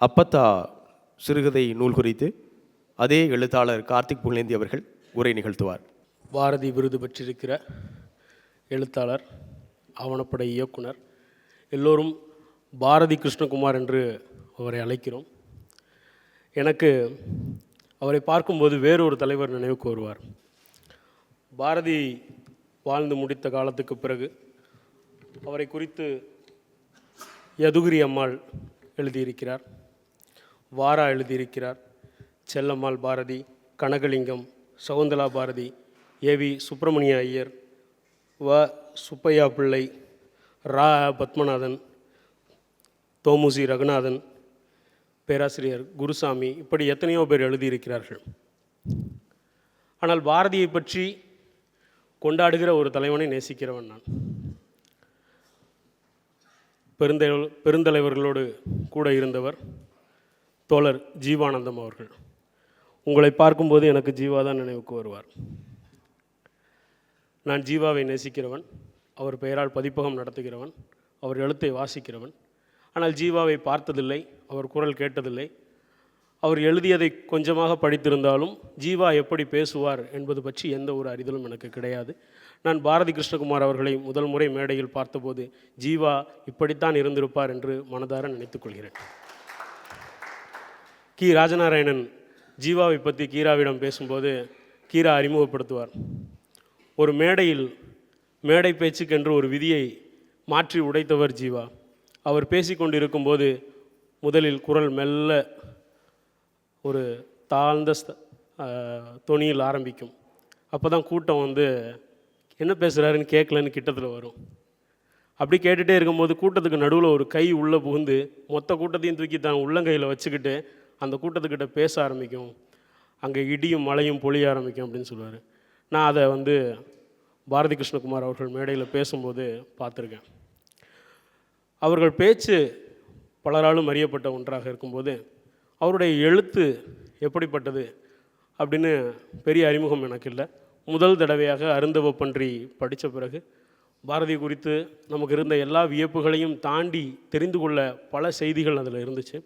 அப்பத்தா சிறுகதை நூல் குறித்து அதே எழுத்தாளர் கார்த்திக் புகழேந்தி அவர்கள் உரை நிகழ்த்துவார். பாரதி விருது பெற்றிருக்கிற எழுத்தாளர் ஆவணப்படை இயக்குனர் எல்லோரும் பாரதி கிருஷ்ணகுமார் என்று அவரை அழைக்கிறோம். எனக்கு அவரை பார்க்கும்போது வேறொரு தலைவர் நினைவுக்கு வருவார் பாரதி வாழ்ந்து முடித்த காலத்துக்கு பிறகு அவரை குறித்து யதுகிரி அம்மாள் எழுதியிருக்கிறார். வாரா எழுதியிருக்கிறார். செல்லம்மாள் பாரதி கனகலிங்கம் சகுந்தலா பாரதி ஏவி சுப்பிரமணிய ஐயர் வ சுப்பையா பிள்ளை ரா பத்மநாதன் தோமுசி ரகுநாதன் பேராசிரியர் குருசாமி இப்படி எத்தனையோ பேர் எழுதியிருக்கிறார்கள். ஆனால் பாரதியை பற்றி கொண்டாடுகிற ஒரு தலைவனை நேசிக்கிறவன் நான். பெருந்தலை பெருந்தலைவர்களோடு கூட இருந்தவர் தோழர் ஜீவானந்தம் அவர்கள். உங்களை பார்க்கும்போது எனக்கு ஜீவா தான் நினைவுக்கு வருவார். நான் ஜீவாவை நேசிக்கிறவன் அவர் பெயரால் பதிப்பகம் நடத்துகிறவன் அவர் எழுத்தை வாசிக்கிறவன். ஆனால் ஜீவாவை பார்த்ததில்லை அவர் குரல் கேட்டதில்லை. அவர் எழுதியதை கொஞ்சமாக படித்திருந்தாலும் ஜீவா எப்படி பேசுவார் என்பது பற்றி எந்த ஒரு அறிதலும் எனக்கு கிடையாது. நான் பாரதி கிருஷ்ணகுமார் அவர்களை முதல் முறை மேடையில் பார்த்தபோது ஜீவா இப்படித்தான் இருந்திருப்பார் என்று மனதார நினைத்துக் கொள்கிறேன். கி. ராஜநாராயணன் ஜீவாவை பற்றி கீராவிடம் பேசும்போது கீரா அறிமுகப்படுத்துவார். ஒரு மேடையில் மேடை பேச்சுக்கென்று ஒரு விதியை மாற்றி உடைத்தவர் ஜீவா. அவர் பேசிக்கொண்டிருக்கும்போது முதலில் குரல் மெல்ல ஒரு தாழ்ந்த ஸ்த- தொனியில் ஆரம்பிக்கும். அப்போ தான் கூட்டம் வந்து என்ன பேசுகிறாருன்னு கேட்கலன்னு கிட்டத்தில் வரும். அப்படி கேட்டுகிட்டே இருக்கும்போது கூட்டத்துக்கு நடுவில் ஒரு கை உள்ளே புகுந்து மொத்த கூட்டத்தையும் தூக்கி தான் உள்ளங்கையில் வச்சுக்கிட்டு அந்த கூட்டத்துக்கிட்ட பேச ஆரம்பிக்கும். அங்கே இடியும் மழையும் பொழிய ஆரம்பிக்கும் அப்படின்னு சொல்லுவார். நான் அதை வந்து பாரதி கிருஷ்ணகுமார் அவர்கள் மேடையில் பேசும்போது பார்த்துருக்கேன். அவர்கள் பேச்சு பலராலும் அறியப்பட்ட ஒன்றாக இருக்கும்போது அவருடைய எழுத்து எப்படிப்பட்டது அப்படின்னு பெரிய அறிமுகம் எனக்கு இல்லை. முதல் தடவையாக அருந்தவ பன்றி படித்த பிறகு பாரதி குறித்து நமக்கு இருந்த எல்லா வியப்புகளையும் தாண்டி தெரிந்து கொள்ள பல செய்திகள் அதில் இருந்துச்சு.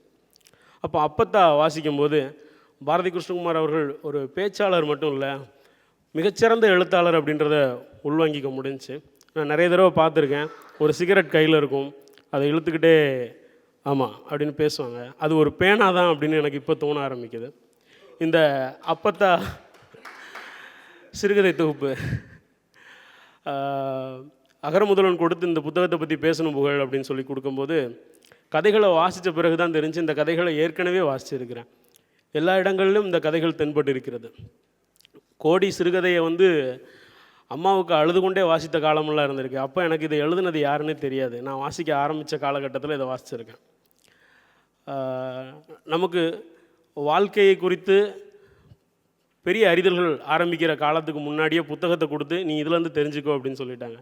அப்போ அப்பத்தா வாசிக்கும்போது பாரதி கிருஷ்ணகுமார் அவர்கள் ஒரு பேச்சாளர் மட்டும் இல்லை மிகச்சிறந்த எழுத்தாளர் அப்படின்றத உள்வாங்கிக்க முடிஞ்சுச்சு. நான் நிறைய தடவை பார்த்துருக்கேன். ஒரு சிகரெட் கையில் இருக்கும். அதை இழுத்துக்கிட்டே ஆமாம் அப்படின்னு பேசுவாங்க. அது ஒரு பேனா தான் அப்படின்னு எனக்கு இப்போ தோண ஆரம்பிக்குது. இந்த அப்பத்தா சிறுகதை தொகுப்பு. அகரமுதலன் கொடுத்து இந்த புத்தகத்தை பற்றி பேசணும் புகழ் அப்படின்னு சொல்லி கொடுக்கும்போது கதைகளை வாசித்த பிறகு தான் தெரிஞ்சு இந்த கதைகளை ஏற்கனவே வாசிச்சிருக்கிறேன். எல்லா இடங்களிலும் இந்த கதைகள் தென்பட்டு இருக்கிறது கோடி சிறுகதையை வந்து அம்மாவுக்கு அழுது கொண்டே வாசித்த காலமெல்லாம் இருந்திருக்கு. அப்போ எனக்கு இதை எழுதுனது யாருன்னே தெரியாது. நான் வாசிக்க ஆரம்பித்த காலகட்டத்தில் இதை வாசிச்சிருக்கேன். நமக்கு வாழ்க்கையை குறித்து பெரிய அறிதல்கள் ஆரம்பிக்கிற காலத்துக்கு முன்னாடியே புத்தகத்தை கொடுத்து நீ இதுலேருந்து தெரிஞ்சுக்கோ அப்படின்னு சொல்லிட்டாங்க.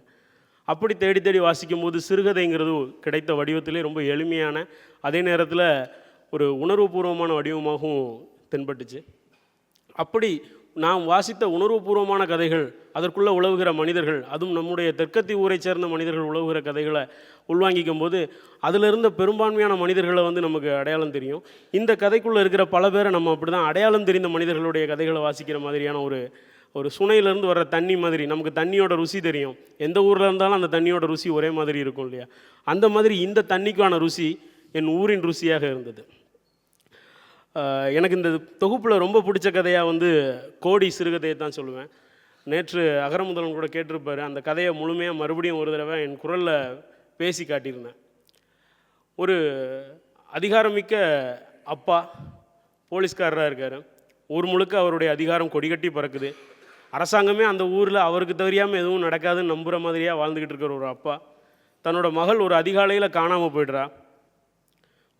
அப்படி தேடி தேடி வாசிக்கும் போது சிறுகதைங்கிறது கிடைத்த வடிவத்திலே ரொம்ப எளிமையான அதே நேரத்தில் ஒரு உணர்வுபூர்வமான வடிவமாகவும் தென்பட்டுச்சு. அப்படி நாம் வாசித்த உணர்வுபூர்வமான கதைகள் அதற்குள்ளே உழவுகிற மனிதர்கள் அதுவும் நம்முடைய தெற்கத்தி ஊரை சேர்ந்த மனிதர்கள் உழவுகிற கதைகளை உள்வாங்கிக்கும் போது அதிலிருந்த பெரும்பான்மையான மனிதர்களை வந்து நமக்கு அடையாளம் தெரியும். இந்த கதைக்குள்ளே இருக்கிற பல பேரை நம்ம அப்படி தான் அடையாளம் தெரிந்த மனிதர்களுடைய கதைகளை வாசிக்கிற மாதிரியான ஒரு ஒரு சுனையிலேருந்து வர்ற தண்ணி மாதிரி நமக்கு தண்ணியோட ருசி தெரியும். எந்த ஊரில் இருந்தாலும் அந்த தண்ணியோட ருசி ஒரே மாதிரி இருக்கும் இல்லையா? அந்த மாதிரி இந்த தண்ணிக்கான ருசி என் ஊரின் ருசியாக இருந்தது. எனக்கு இந்த தொகுப்பில் ரொம்ப பிடிச்ச கதையாக வந்து கோடி சிறுகதையை தான் சொல்லுவேன். நேற்று அகரமுதலன் கூட கேட்டிருப்பார் அந்த கதையை முழுமையாக மறுபடியும் ஒரு தடவை என் குரலில் பேசி காட்டியிருந்தேன். ஒரு அதிகாரமிக்க அப்பா போலீஸ்காரராக இருக்கார். ஊர் முழுக்க அவருடைய அதிகாரம் கொடிகட்டி பறக்குது. அரசாங்கமே அந்த ஊரில் அவருக்கு தெரியாமல் எதுவும் நடக்காதுன்னு நம்புகிற மாதிரியாக வாழ்ந்துக்கிட்டு இருக்கிற ஒரு அப்பா. தன்னோட மகள் ஒரு அதிகாலையில் காணாமல் போயிடுறா.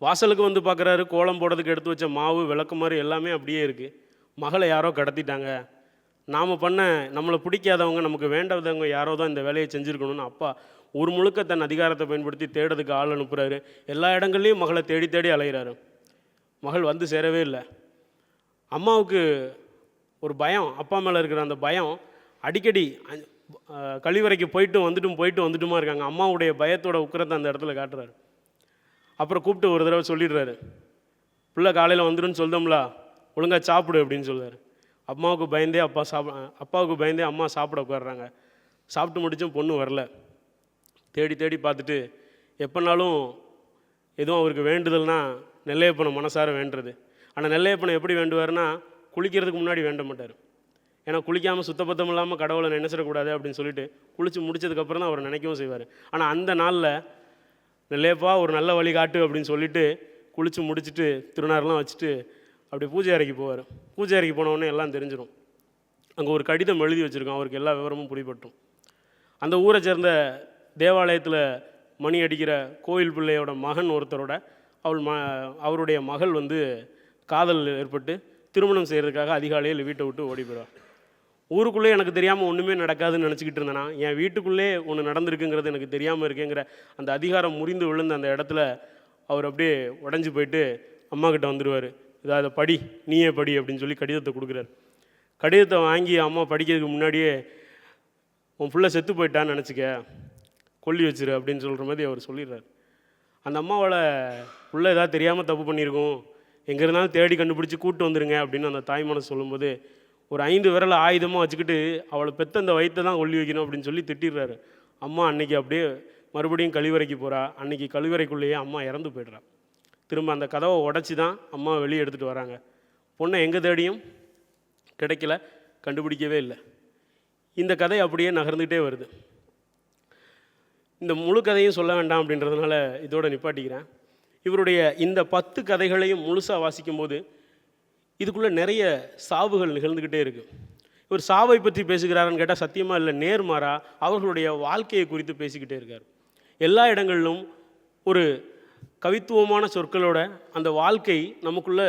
வாசலுக்கு வந்து பார்க்குறாரு கோலம் போடுறதுக்கு எடுத்து வச்ச மாவு விளக்கு மாதிரி எல்லாமே அப்படியே இருக்குது மகளை யாரோ கடத்திட்டாங்க. நாம் பண்ண நம்மளை பிடிக்காதவங்க நமக்கு வேண்டாதவங்க யாரோ தான் இந்த வேலையை செஞ்சுருக்கணும்னு அப்பா ஒரு முழுக்க தன் அதிகாரத்தை பயன்படுத்தி தேடுறதுக்கு ஆள் அனுப்புகிறாரு எல்லா இடங்கள்லையும் மகளை தேடி தேடி அலைகிறாரு மகள் வந்து சேரவே இல்லை. அம்மாவுக்கு ஒரு பயம் அப்பா மேலே இருக்கிற அந்த பயம் அடிக்கடி கழிவறைக்கு போயிட்டு வந்துட்டும் போயிட்டு வந்துட்டுமா இருக்காங்க. அம்மாவுடைய பயத்தோட உக்கிரத்தை அந்த இடத்துல காட்டுறாரு. அப்புறம் கூப்பிட்டு ஒரு தடவை சொல்லிடுறாரு. பிள்ளை காலையில் வந்துடுன்னு சொல்தோம்ல ஒழுங்கா சாப்பிடு அப்படின்னு சொல்லுவார் அம்மாவுக்கு பயந்தே அப்பா சாப்பிட அப்பாவுக்கு பயந்தே அம்மா சாப்பிட உட்காடுறாங்க சாப்பிட்டு முடிச்சும் பொண்ணு வரல. தேடி தேடி பார்த்துட்டு எப்போனாலும் எதுவும் அவருக்கு வேண்டுதல்னா நெல்லையப்பனை மனசார வேண்டுறது. ஆனால் நெல்லையப்பனை எப்படி வேண்டுவார்னா குளிக்கிறதுக்கு முன்னாடி வேண்ட மாட்டார். ஏன்னா குளிக்காமல் சுத்தபத்தம் இல்லாமல் கடவுளை நினைச்சிடக்கூடாது அப்படின்னு சொல்லிட்டு குளித்து முடிச்சதுக்கப்புறம் தான் அவர் நினைக்கவும் செய்வார். ஆனால் அந்த நாளில் லேப்பா ஒரு நல்ல வழி காட்டு அப்படின்னு சொல்லிட்டு குளித்து முடிச்சுட்டு திருநாரெலாம் வச்சுட்டு அப்படி பூஜை அறைக்கு போவார். பூஜை அறைக்கு போனவுடனே எல்லாம் தெரிஞ்சிடும் அங்கே ஒரு கடிதம் எழுதி வச்சுருக்கோம் அவருக்கு எல்லா விவரமும் பிடிபட்டும் அந்த ஊரை சேர்ந்த தேவாலயத்தில் மணி அடிக்கிற கோயில் பிள்ளையோட மகன் ஒருத்தரோட அவள் ம அவருடைய மகள் வந்து காதல் ஏற்பட்டு திருமணம் செய்கிறதுக்காக அதிகாலையில் வீட்டை விட்டு ஓடி போயிடுவார் ஊருக்குள்ளே எனக்கு தெரியாமல் ஒன்றுமே நடக்காதுன்னு நினச்சிக்கிட்டு இருந்தேனா என் வீட்டுக்குள்ளே ஒன்று நடந்திருக்குங்கிறது எனக்கு தெரியாமல் இருக்கேங்கிற அந்த அதிகாரம் முறிந்து விழுந்த அந்த இடத்துல அவர் அப்படியே உடஞ்சி போயிட்டு அம்மா கிட்ட வந்துடுவார் இதை அதை படி நீயே படி அப்படின்னு சொல்லி கடிதத்தை கொடுக்குறாரு. கடிதத்தை வாங்கி அம்மா படிக்கிறதுக்கு முன்னாடியே உன் புள்ள செத்து போயிட்டான்னு நினச்சிக்க கொல்லி வச்சிரு அப்படின்னு சொல்கிற மாதிரி அவர் சொல்லிடுறாரு. அந்த அம்மாவோட புள்ள ஏதாவது தெரியாமல் தப்பு பண்ணியிருக்கோம் எங்கே இருந்தாலும் தேடி கண்டுபிடிச்சி கூப்பிட்டு வந்துருங்க அப்படின்னு அந்த தாய் மனசு சொல்லும்போது ஒரு ஐந்து விரலை ஆயுதமாக வச்சுக்கிட்டு அவளை பெத்த அந்த வயிற்றை தான் ஒல்லி வைக்கணும் அப்படின்னு சொல்லி திட்டிடுறாரு. அம்மா அன்னைக்கு அப்படியே மறுபடியும் கழிவறைக்கு போகிறா அன்னைக்கு கழிவறைக்குள்ளேயே அம்மா இறந்து போயிடுறா. திரும்ப அந்த கதவை உடச்சி தான் அம்மா வெளியே எடுத்துகிட்டு வராங்க. பொண்ணை எங்கே தேடியும் கிடைக்கல கண்டுபிடிக்கவே இல்லை. இந்த கதை அப்படியே நகர்ந்துகிட்டே வருது. இந்த முழு கதையும் சொல்ல வேண்டாம் அப்படின்றதுனால இதோட நிப்பாட்டிக்கிறேன். இவருடைய இந்த பத்து கதைகளையும் முழுசாக வாசிக்கும்போது இதுக்குள்ளே நிறைய சாவுகள் நிகழ்ந்துக்கிட்டே இருக்குது இவர் சாவை பற்றி பேசுகிறாருன்னு கேட்டால் சத்தியமாக இல்லை நேர்மாறா அவர்களுடைய வாழ்க்கையை குறித்து பேசிக்கிட்டே இருக்கார். எல்லா இடங்களிலும் ஒரு கவித்துவமான சொற்களோட அந்த வாழ்க்கை நமக்குள்ள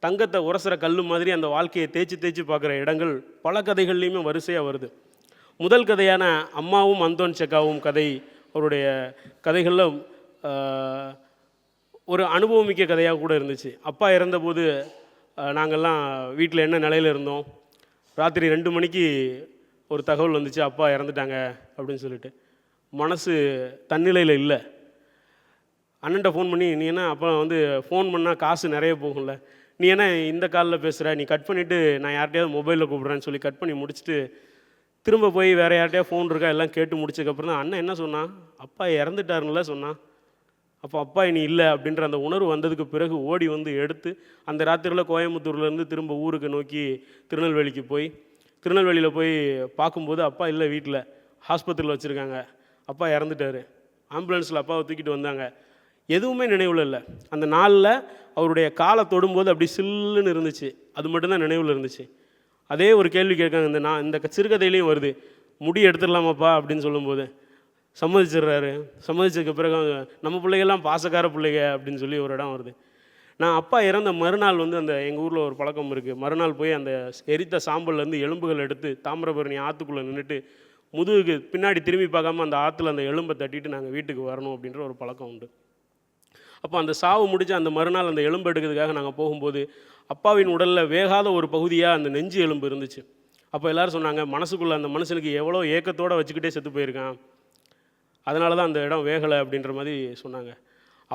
தங்கத்தை உரசுற கல் மாதிரி அந்த வாழ்க்கையை தேய்ச்சி தேய்ச்சி பார்க்குற இடங்கள் பல கதைகள்லையுமே வரிசையாக வருது. முதல் கதையான அம்மாவும் அந்தோன் செக்காவும் கதை அவருடைய கதைகளில் ஒரு அனுபவமிக்க கதையாக கூட இருந்துச்சு. அப்பா இறந்தபோது நாங்கள்லாம் வீட்டில் என்ன நிலையில் இருந்தோம்? ராத்திரி ரெண்டு மணிக்கு ஒரு தகவல் வந்துச்சு அப்பா இறந்துட்டாங்க அப்படின்னு சொல்லிட்டு. மனசு தன்னிலையில் இல்லை. அண்ணன்ட்ட ஃபோன் பண்ணி நீ என்ன அப்போ வந்து ஃபோன் பண்ணால் காசு நிறைய போகும்ல. நீ என்ன இந்த காலில் பேசுகிற நீ கட் பண்ணிவிட்டு நான் யார்கிட்டயாவது மொபைலில் கூப்பிட்றேன்னு சொல்லி கட் பண்ணி முடிச்சுட்டு திரும்ப போய் வேறு யார்கிட்டயா ஃபோன் இருக்கா? எல்லாம் கேட்டு முடிச்சதுக்கப்புறம் தான் அண்ணன் என்ன சொன்னான்? அப்பா இறந்துட்டாருங்கள சொன்னான். அப்போ அப்பா இனி இல்லை அப்படின்ற அந்த உணர்வு வந்ததுக்கு பிறகு ஓடி வந்து எடுத்து அந்த ராத்திரியில் கோயம்புத்தூர்லேருந்து திரும்ப ஊருக்கு நோக்கி திருநெல்வேலிக்கு போய் திருநெல்வேலியில் போய் பார்க்கும்போது அப்பா இல்லை வீட்டில் ஹாஸ்பத்திரியில் வச்சுருக்காங்க. அப்பா இறந்துட்டாரு. ஆம்புலன்ஸில் அப்பாவை தூக்கிட்டு வந்தாங்க. எதுவுமே நினைவில் இல்லை. அந்த நாளில் அவருடைய காலை தொடும்போது அப்படி சில்லுன்னு இருந்துச்சு. அது மட்டும்தான் நினைவில் இருந்துச்சு. அதே ஒரு கேள்வி கேட்காங்க. இந்த நான் இந்த சிறுகதையிலையும் வருது. முடி எடுத்துடலாமாப்பா அப்படின்னு சொல்லும்போது சம்மதிச்சிடுறாரு. சம்மதிச்சதுக்கு பிறகு அவங்க, நம்ம பிள்ளைகள்லாம் பாசக்கார பிள்ளைங்க அப்படின்னு சொல்லி ஒரு இடம் வருது. நான் அப்பா இறந்த மறுநாள் வந்து அந்த எங்கள் ஊரில் ஒரு பழக்கம் இருக்குது மறுநாள் போய் அந்த எரித்த சாம்பல்லேருந்து எலும்புகள் எடுத்து தாமிரபரணி ஆற்றுக்குள்ளே நின்றுட்டு முதுகுக்கு பின்னாடி திரும்பி பார்க்காம அந்த ஆற்றுல அந்த எலும்பை தட்டிட்டு நாங்கள் வீட்டுக்கு வரணும் அப்படின்ற ஒரு பழக்கம் உண்டு. அப்போ அந்த சாவு முடிஞ்சு அந்த மறுநாள் அந்த எலும்பு எடுக்கிறதுக்காக நாங்கள் போகும்போது அப்பாவின் உடலில் வேகாத ஒரு பகுதியாக அந்த நெஞ்சு எலும்பு இருந்துச்சு. அப்போ எல்லாரும் சொன்னாங்க மனசுக்குள்ளே அந்த மனுஷனுக்கு எவ்வளோ ஏக்கத்தோடு வச்சுக்கிட்டே செத்து போயிருக்கான். அதனால தான் அந்த இடம் வேகலை அப்படின்ற மாதிரி சொன்னாங்க.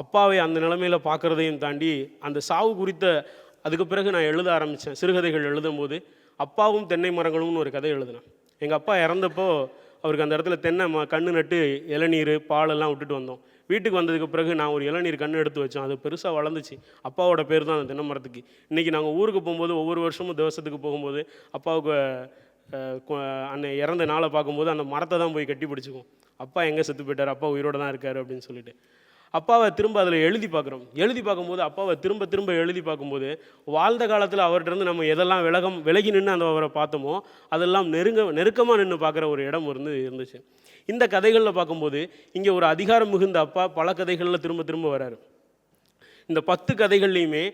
அப்பாவை அந்த நிலைமையில் பார்க்குறதையும் தாண்டி அந்த சாவு குறித்த அதுக்கு பிறகு நான் எழுத ஆரம்பித்தேன் சிறுகதைகள் எழுதும்போது அப்பாவும் தென்னை மரங்களும்னு ஒரு கதை எழுதினேன். எங்கள் அப்பா இறந்தப்போ அவருக்கு அந்த இடத்துல தென்னை ம கண்ணு நட்டு இளநீர் பாலெல்லாம் விட்டுட்டு வந்தோம். வீட்டுக்கு வந்ததுக்கு பிறகு நான் ஒரு இளநீர் கண்ணு எடுத்து வச்சோம் அது பெருசாக வளர்ந்துச்சு. அப்பாவோட பேர் தான் அந்த தென்னை மரத்துக்கு. இன்றைக்கி நாங்கள் ஊருக்கு போகும்போது ஒவ்வொரு வருஷமும் தேவசத்துக்கு போகும்போது அப்பாவுக்கு அன்னை இறந்த நாளை பார்க்கும்போது அந்த மரத்தை தான் போய் கட்டி பிடிச்சிக்கும். அப்பா எங்கே செத்து போயிட்டார்? அப்பா உயிரோட தான் இருக்கார் அப்படின்னு சொல்லிட்டு. அப்பாவை திரும்ப அதில் எழுதி பார்க்குறோம். எழுதி பார்க்கும்போது அப்பாவை திரும்ப திரும்ப எழுதி பார்க்கும்போது வாழ்ந்த காலத்தில் அவர்கிட்டருந்து நம்ம எதெல்லாம் விலகம் விலகி நின்று அந்த அவரை பார்த்தோமோ அதெல்லாம் நெருங்க நெருக்கமாக நின்று பார்க்குற ஒரு இடம் இருந்து இருந்துச்சு. இந்த கதைகளில் பார்க்கும்போது இங்கே ஒரு அதிகாரம் மிகுந்த அப்பா பல கதைகளில் திரும்ப திரும்ப வராரு. இந்த பத்து கதைகள்லையுமே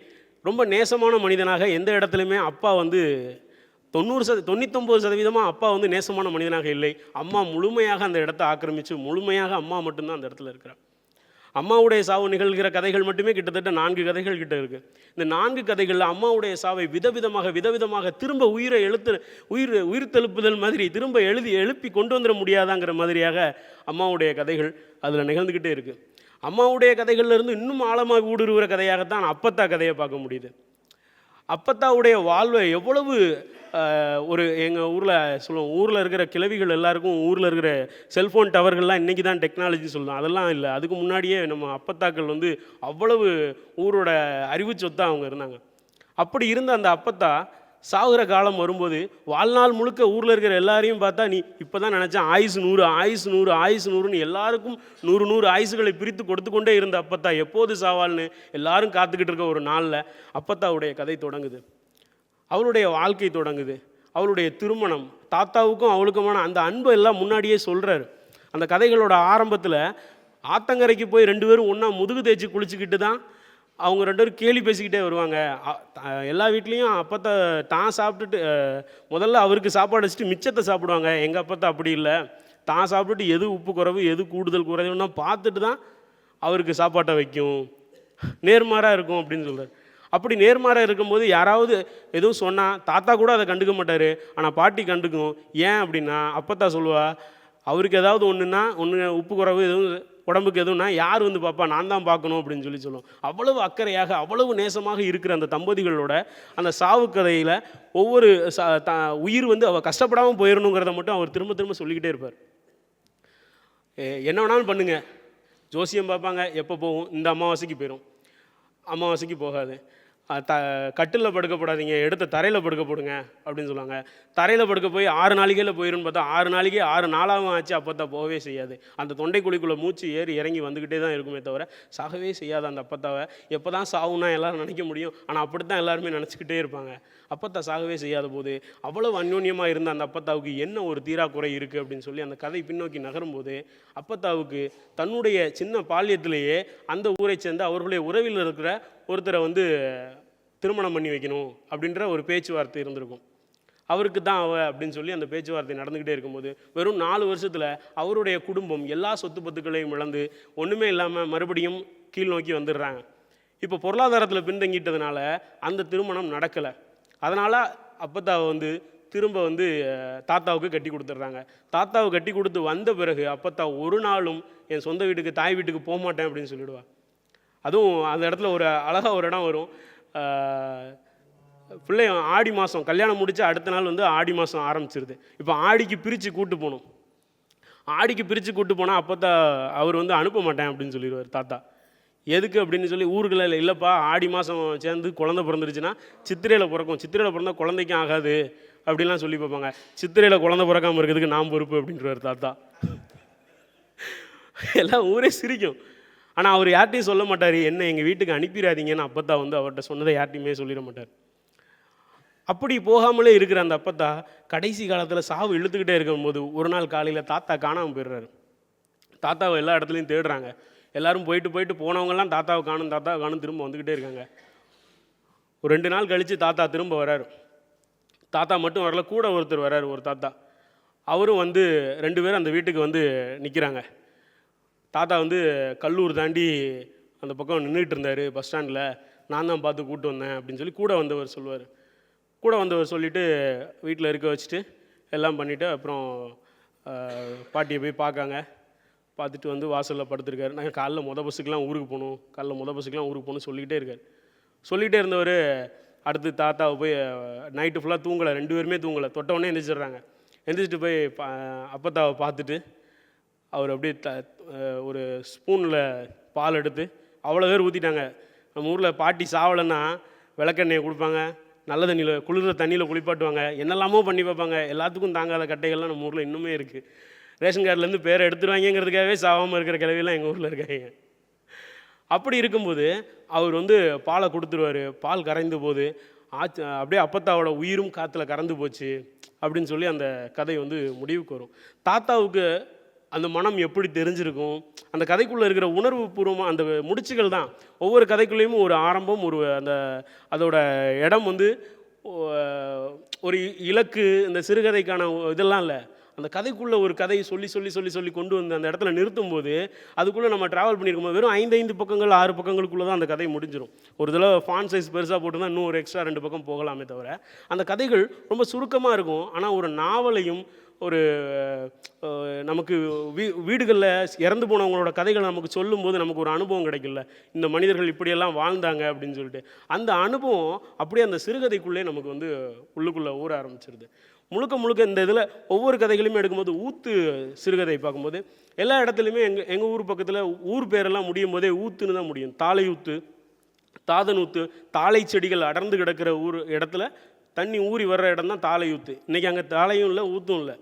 ரொம்ப நேசமான மனிதனாக எந்த இடத்துலையுமே அப்பா வந்து தொண்ணூறு சத தொண்ணூத்தொம்பது சதவீதமாக அப்பா வந்து நேசமான மனிதனாக இல்லை. அம்மா முழுமையாக அந்த இடத்த ஆக்கிரமித்து முழுமையாக அம்மா மட்டும்தான் அந்த இடத்துல இருக்கிறார். அம்மாவுடைய சாவு நிகழ்கிற கதைகள் மட்டுமே கிட்டத்தட்ட நான்கு கதைகள் கிட்ட இருக்கு. இந்த நான்கு கதைகளில் அம்மாவுடைய சாவை விதவிதமாக விதவிதமாக திரும்ப உயிரை எழுத்து உயிர் உயிர் தெழுப்புதல் மாதிரி திரும்ப எழுதி எழுப்பி கொண்டு வந்துட முடியாதாங்கிற மாதிரியாக அம்மாவுடைய கதைகள் அதில் நிகழ்ந்துக்கிட்டே இருக்குது அம்மாவுடைய கதைகள்ல இருந்து இன்னும் ஆழமாக ஊடுருவுற கதையாகத்தான் அப்பத்தா கதையை பார்க்க முடியுது. அப்பத்தாவுடைய வாழ்வை எவ்வளவு ஒரு எங்கள் ஊரில் சொல்லுவோம் ஊரில் இருக்கிற கிழவிகள் எல்லாருக்கும் ஊரில் இருக்கிற செல்ஃபோன் டவர்கள்லாம் இன்றைக்கி தான் டெக்னாலஜி சொல்லுவோம் அதெல்லாம் இல்லை. அதுக்கு முன்னாடியே நம்ம அப்பத்தாக்கள் வந்து அவ்வளவு ஊரோட அறிவு சொத்தாக அவங்க இருந்தாங்க. அப்படி இருந்த அந்த அப்பத்தா சாகுற காலம் வரும்போது வாழ்நாள் முழுக்க ஊரில் இருக்கிற எல்லாரையும் பார்த்தா நீ இப்போ தான் நினச்சேன் ஆயுசு நூறு ஆயுசு நூறு ஆயுசு நூறுன்னு எல்லாருக்கும் நூறு நூறு ஆயுசுகளை பிரித்து கொடுத்து கொண்டே இருந்த அப்பத்தா எப்போது சாவால்னு எல்லாரும் காத்துக்கிட்டு இருக்க ஒரு நாளில் அப்பத்தாவுடைய கதை தொடங்குது. அவளுடைய வாழ்க்கை தொடங்குது. அவளுடைய திருமணம் தாத்தாவுக்கும் அவளுக்குமான அந்த அன்பை எல்லாம் முன்னாடியே சொல்கிறாரு அந்த கதைகளோட ஆரம்பத்தில் ஆத்தங்கரைக்கு போய் ரெண்டு பேரும் ஒன்றா முதுகு தேய்ச்சி குளிச்சுக்கிட்டு தான் அவங்க ரெண்டு பேரும் கேலி பேசிக்கிட்டே வருவாங்க. எல்லா வீட்லேயும் அப்பத்தை தான் சாப்பிட்டுட்டு முதல்ல அவருக்கு சாப்பாடு வச்சுட்டு மிச்சத்தை சாப்பிடுவாங்க. எங்கள் அப்பத்தை அப்படி இல்லை. தான் சாப்பிட்டுட்டு எது உப்பு குறைவு எது கூடுதல் குறைவுன்னா பார்த்துட்டு தான் அவருக்கு சாப்பாட்டை வைக்கும். நேர்மாறாக இருக்கும் அப்படின்னு சொல்கிறார் அப்படி நேர்மாறாக இருக்கும்போது யாராவது எதுவும் சொன்னால் தாத்தா கூட அதை கண்டுக்க மாட்டார். ஆனால் பாட்டி கண்டுக்கும். ஏன் அப்படின்னா அப்பத்தா சொல்லுவா அவருக்கு ஏதாவது ஒன்றுன்னா ஒன்று உப்பு குறைவு எதுவும் உடம்புக்கு எதுவும்னா யார் வந்து பார்ப்பா நான் தான் பார்க்கணும் அப்படின்னு சொல்லி சொல்லுவோம் அவ்வளவு அக்கறையாக அவ்வளவு நேசமாக இருக்கிற அந்த தம்பதிகளோட அந்த சாவு கதையில் ஒவ்வொரு ச த உயிர் வந்து அவள் கஷ்டப்படாமல் போயிடணுங்கிறத மட்டும் அவர் திரும்ப திரும்ப சொல்லிக்கிட்டே இருப்பார். என்ன வேணாலும் பண்ணுங்க. ஜோசியம் பார்ப்பாங்க எப்போ போகும் இந்த அமாவாசைக்கு போயிடும் அமாவாசைக்கு போகாது. த கட்டிலில் படுக்க போடாதீங்க எடுத்த தரையில் படுக்க போடுங்க அப்படின்னு சொல்லுவாங்க. தரையில் படுக்க போய் ஆறு நாளிகையில் போயிருன்னு பார்த்தா ஆறு நாளைக்கு ஆறு நாளாகவும் ஆச்சு அப்பத்தா போகவே செய்யாது. அந்த தொண்டை குழிக்குள்ளே மூச்சு ஏறி இறங்கி வந்துக்கிட்டே தான் இருக்குமே தவிர சாகவே செய்யாது அந்த அப்பத்தாவை. எப்போ தான் சாவுன்னா எல்லோரும் நினைக்க முடியும். ஆனால் அப்படி தான் எல்லாருமே நினச்சிக்கிட்டே இருப்பாங்க. அப்பத்தா சாகவே செய்யாத போது அவ்வளவு அந்யோன்யமாக இருந்த அந்த அப்பத்தாவுக்கு என்ன ஒரு தீராக்குறை இருக்குது அப்படின்னு சொல்லி அந்த கதை பின்னோக்கி நகரும்போது அப்பத்தாவுக்கு தன்னுடைய சின்ன பால்யத்திலேயே அந்த ஊரை சேர்ந்த அவர்களுடைய உறவில் இருக்கிற ஒருத்தரை வந்து திருமணம் பண்ணி வைக்கணும் அப்படின்ற ஒரு பேச்சுவார்த்தை இருந்திருக்கும். அவருக்கு தான் அவ அப்படின்னு சொல்லி அந்த பேச்சுவார்த்தை நடந்துக்கிட்டே இருக்கும்போது வெறும் நாலு வருஷத்தில் அவருடைய குடும்பம் எல்லா சொத்து பத்துக்களையும் இழந்து ஒன்றுமே இல்லாமல் மறுபடியும் கீழ் நோக்கி வந்துடுறாங்க. இப்போ பொருளாதாரத்தில் பின்தங்கிட்டதுனால அந்த திருமணம் நடக்கலை. அதனால் அப்பத்தாவை வந்து திரும்ப வந்து தாத்தாவுக்கு கட்டி கொடுத்துட்றாங்க. தாத்தாவை கட்டி கொடுத்து வந்த பிறகு அப்பத்தா ஒரு நாளும் என் சொந்த வீட்டுக்கு தாய் வீட்டுக்கு போக மாட்டேன் அப்படின்னு சொல்லிடுவா. அதுவும் அந்த இடத்துல ஒரு அழகாக ஒரு இடம் வரும். பிள்ளை ஆடி மாதம் கல்யாணம் முடித்து அடுத்த நாள் வந்து ஆடி மாதம் ஆரம்பிச்சிருது. இப்போ ஆடிக்கு பிரித்து கூட்டு போகணும். ஆடிக்கு பிரித்து கூட்டு போனால் அப்போ தான் அவர் வந்து அனுப்ப மாட்டேன் அப்படின்னு சொல்லிடுவார் தாத்தா. எதுக்கு அப்படின்னு சொல்லி ஊருக்குள்ள இல்லைப்பா ஆடி மாதம் சேர்ந்து குழந்தை பிறந்துருச்சுன்னா சித்திரையில் பிறக்கும். சித்திரையில் பிறந்தால் குழந்தைக்கும் ஆகாது அப்படிலாம் சொல்லி பார்ப்பாங்க. சித்திரையில் குழந்தை பிறக்காமல் இருக்கிறதுக்கு நான் பொறுப்பு அப்படின்றவர் தாத்தா. எல்லாம் ஊரே சிரிக்கும். ஆனால் அவர் யார்ட்டையும் சொல்ல மாட்டார் என்ன எங்கள் வீட்டுக்கு அனுப்பிடாதீங்கன்னு அப்பத்தா வந்து அவர்கிட்ட சொன்னதை யார்ட்டையுமே சொல்லிட மாட்டார். அப்படி போகாமலே இருக்கிற அந்த அப்பத்தா கடைசி காலத்தில் சாவு இழுத்துக்கிட்டே இருக்கும்போது ஒரு நாள் காலையில் தாத்தா காணாமல் போயிடுறாரு. தாத்தாவை எல்லா இடத்துலையும் தேடுறாங்க. எல்லாரும் போயிட்டு போயிட்டு போனவங்கலாம் தாத்தாவை காணும் தாத்தாவை காணும் திரும்ப வந்துக்கிட்டே இருக்காங்க. ஒரு ரெண்டு நாள் கழித்து தாத்தா திரும்ப வராரு. தாத்தா மட்டும் வரல கூட ஒருத்தர் வராரு ஒரு தாத்தா. அவரும் வந்து ரெண்டு பேரும் அந்த வீட்டுக்கு வந்து நிற்கிறாங்க தாத்தா வந்து கல்லூர் தாண்டி அந்த பக்கம் நின்றுட்டு இருந்தார் பஸ் ஸ்டாண்டில் நான் தான் பார்த்து கூட்டு வந்தேன் அப்படின்னு சொல்லி கூட வந்தவர் சொல்லுவார் கூட வந்தவர் சொல்லிவிட்டு வீட்டில் இருக்க வச்சுட்டு எல்லாம் பண்ணிவிட்டு அப்புறம் பாட்டியை போய் பார்க்காங்க. பார்த்துட்டு வந்து வாசலில் படுத்துருக்காரு. நாங்கள் காலைல மொதல் பஸ்ஸுக்கெலாம் ஊருக்கு போகணும் காலைல முத பஸ்ஸுக்கெலாம் ஊருக்கு போகணும்னு சொல்லிக்கிட்டே இருக்கார். சொல்லிகிட்டே இருந்தவர் அடுத்து தாத்தாவை போய் நைட்டு ஃபுல்லாக தூங்கலை. ரெண்டு பேருமே தூங்கலை. தொட்டவொடனே எந்திரிச்சிடுறாங்க. எந்திரிச்சிட்டு போய் பா அப்பத்தாவை பார்த்துட்டு அவர் அப்படியே த ஒரு ஸ்பூனில் பால் எடுத்து அவ்வளோ பேர் ஊற்றிட்டாங்க நம்ம ஊரில் பாட்டி சாவலைன்னா விளக்கெண்ணெயை கொடுப்பாங்க. நல்ல தண்ணியில் குளிர்ற தண்ணியில் குளிப்பாட்டுவாங்க. என்னெல்லாமோ பண்ணி பார்ப்பாங்க எல்லாத்துக்கும் தாங்காத கட்டைகள்லாம் நம்ம ஊரில் இன்னுமே இருக்குது ரேஷன் கார்டுலேருந்து பேரை எடுத்துருவாங்கங்கிறதுக்காகவே சாவாமல் இருக்கிற கிழவியெல்லாம் எங்கள் ஊரில் இருக்காங்க. அப்படி இருக்கும்போது அவர் வந்து பாலை கொடுத்துருவாரு. பால் கரைந்து போது ஆச்சு அப்படியே அப்பத்தாவோட உயிரும் காற்றுல கறந்து போச்சு. அப்படின்னு சொல்லி அந்த கதை வந்து முடிவுக்கு வரும். தாத்தாவுக்கு அந்த மனம் எப்படி தெரிஞ்சிருக்கும்? அந்த கதைக்குள்ளே இருக்கிற உணர்வு பூர்வமாக அந்த முடிச்சுகள் தான். ஒவ்வொரு கதைக்குள்ளேயும் ஒரு ஆரம்பம் ஒரு அந்த அதோட இடம் வந்து ஒரு இலக்கு இந்த சிறுகதைக்கான இதெல்லாம் இல்லை. அந்த கதைக்குள்ளே ஒரு கதையை சொல்லி சொல்லி சொல்லி சொல்லி கொண்டு வந்து அந்த இடத்துல நிறுத்தும் போது அதுக்குள்ளே நம்ம ட்ராவல் பண்ணியிருக்கும்போது வெறும் ஐந்து ஐந்து பக்கங்கள் ஆறு பக்கங்களுக்குள்ளே தான் அந்த கதை முடிஞ்சிடும் ஒரு தடவை ஃபான் சைஸ் பெருசாக போட்டுருந்தா இன்னும் ஒரு எக்ஸ்ட்ரா ரெண்டு பக்கம் போகலாமே தவிர அந்த கதைகள் ரொம்ப சுருக்கமாக இருக்கும். ஆனால் ஒரு நாவலையும் ஒரு நமக்கு வீ வீடுகளில் இறந்து போனவங்களோட கதைகளை நமக்கு சொல்லும்போது நமக்கு ஒரு அனுபவம் கிடைக்கல இந்த மனிதர்கள் இப்படியெல்லாம் வாழ்ந்தாங்க அப்படின்னு சொல்லிட்டு. அந்த அனுபவம் அப்படியே அந்த சிறுகதைக்குள்ளே நமக்கு வந்து உள்ளுக்குள்ளே ஊற ஆரம்பிச்சிருது. முழுக்க முழுக்க இந்த இதில் ஒவ்வொரு கதைகளையுமே எடுக்கும்போது ஊத்து சிறுகதை பார்க்கும்போது எல்லா இடத்துலையுமே எங்கள் எங்கள் ஊர் பக்கத்தில் ஊர் பேரெல்லாம் முடியும் போதே ஊத்துன்னு தான் முடியும். தாலை ஊத்து தாதனூத்து தாளை செடிகள் அடர்ந்து கிடக்கிற ஊர் இடத்துல தண்ணி ஊறி வர்ற இடம் தான் தாளையூத்து இன்றைக்கி அங்கே தாளையும் இல்லை ஊத்தும் இல்லை.